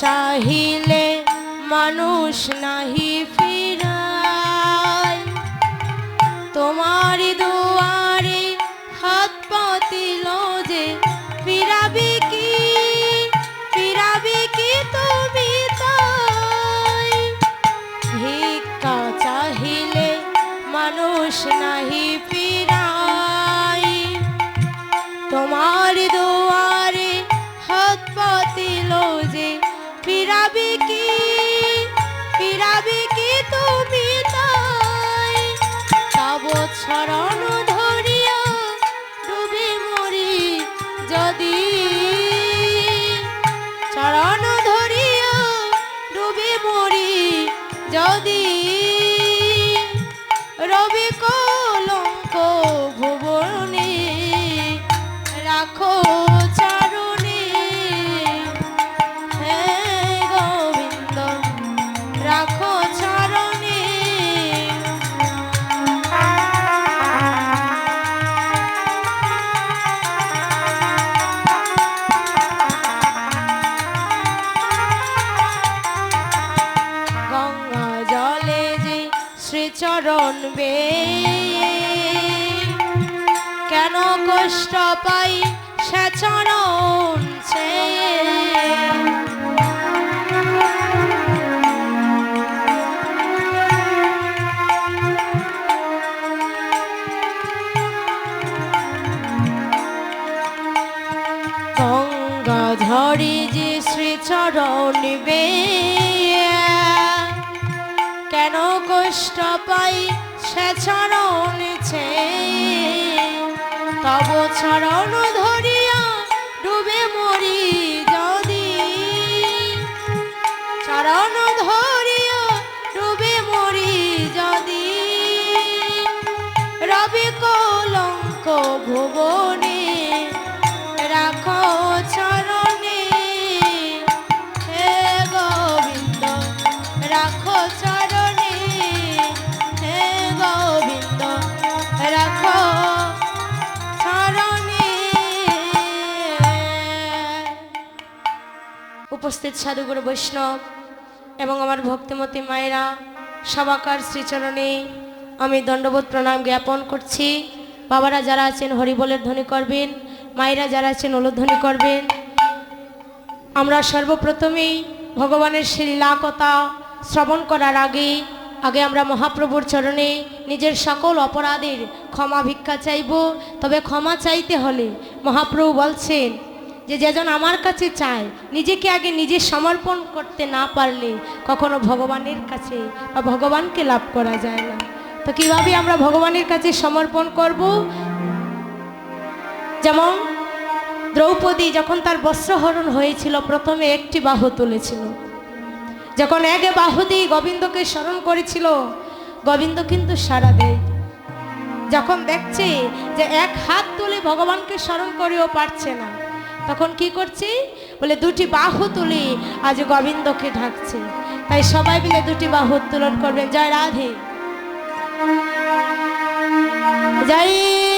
চাহিলে মানুষ নাহি ফিরায়। তোমার দুয়ারে হাত পাতিল যে ফিরাবে কি? ফিরাবে কি তুমি তাই? ভিক্ষা চাহিলে মানুষ নাহি ফিরাই তব শ্রীচরণ বে কেন কষ্ট পাই সে চরণ ছেয়ে? গঙ্গা ধরি যে শ্রীচরণ বে কষ্ট পাই, সে চরণ ছে তব চরণ ধরিয়া ডুবে মরি যদি। চরণ ধরিয়া ডুবে মরি যদি। রবি কলঙ্ক ভুবনে উপস্থিত সাধুগুরু বৈষ্ণব এবং আমার ভক্তিমতী মায়েরা সবাকার শ্রীচরণে, আমি দণ্ডবোধ প্রণাম জ্ঞাপন করছি। বাবারা যারা আছেন হরিবলের ধ্বনি করবেন, মায়েরা যারা আছেন ওলধ্বনি করবেন। আমরা সর্বপ্রথমেই ভগবানের কথা শ্রবণ করার আগে আগে আমরা মহাপ্রভুর চরণে নিজের সকল অপরাধের ক্ষমা ভিক্ষা চাইব। তবে ক্ষমা চাইতে হলে মহাপ্রভু বলছেন যে যেজন আমার কাছে চায়, নিজেকে আগে নিজে সমর্পণ করতে না পারলে কখনো ভগবানের কাছে বা ভগবানকে লাভ করা যায় না। তো কীভাবে আমরা ভগবানের কাছে সমর্পণ করব? যেমন দ্রৌপদী যখন তার বস্ত্রহরণ হয়েছিল, প্রথমে একটি বাহু তুলেছিল। যখন এক বাহু দিয়ে গোবিন্দকে স্মরণ করেছিল, গোবিন্দ কিন্তু সারা দেয়। যখন দেখছে যে এক হাত তুলে ভগবানকে স্মরণ করেও পারছে না তখন কি করছি? বলে, দুটি বাহু তুলি, আজ গোবিন্দকে ঢাকছে। তাই সবাই মিলে দুটি বাহু উত্তোলন করবেন। জয় রাধে। জয়